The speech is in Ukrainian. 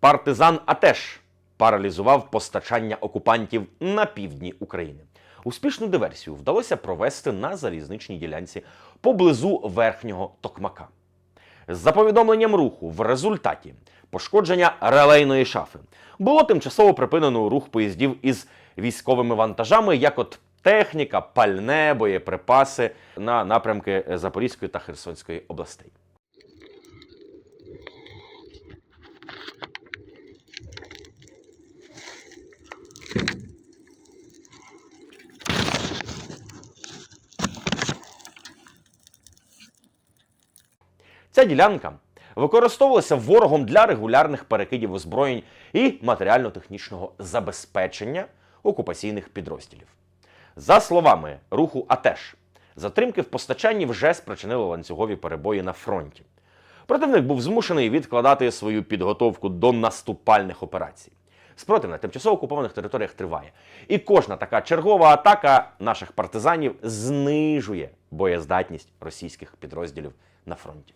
Партизан Атеш паралізував постачання окупантів на півдні України. Успішну диверсію вдалося провести на залізничній ділянці поблизу верхнього Токмака. За повідомленням руху, в результаті пошкодження релейної шафи було тимчасово припинено рух поїздів із військовими вантажами, як от техніка, пальне, боєприпаси на напрямки Запорізької та Херсонської областей. Ця ділянка використовувалася ворогом для регулярних перекидів озброєнь і матеріально-технічного забезпечення окупаційних підрозділів. За словами руху АТЕШ, затримки в постачанні вже спричинили ланцюгові перебої на фронті. Противник був змушений відкладати свою підготовку до наступальних операцій. Спротив на тимчасово окупованих територіях триває. І кожна така чергова атака наших партизанів знижує боєздатність російських підрозділів на фронті.